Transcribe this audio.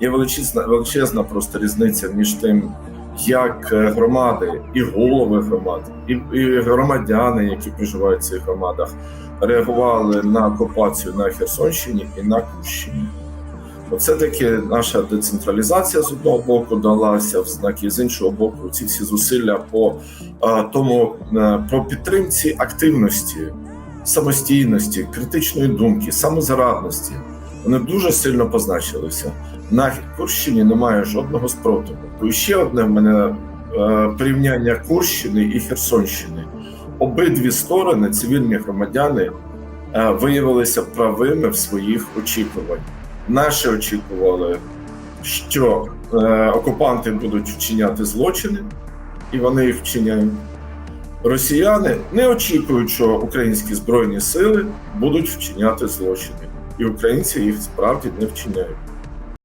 Є величезна, величезна просто різниця між тим, як е, громади і голови громад, і, і громадяни, які проживають в цих громадах, реагували на окупацію на Херсонщині і на Курщині. Оце таки наша децентралізація з одного боку далася в знаки, з іншого боку, ці всі зусилля по е, тому е, про підтримці активності, самостійності, критичної думки, самозарадності. Вони дуже сильно позначилися. На Курщині немає жодного спротиву. І ще одне в мене е, порівняння Курщини і Херсонщини. Обидві сторони, цивільні громадяни, е, виявилися правими в своїх очікуваннях. Наші очікували, що е, окупанти будуть вчиняти злочини, і вони їх вчиняють. Росіяни не очікують, що українські збройні сили будуть вчиняти злочини, і українці їх справді не вчиняють.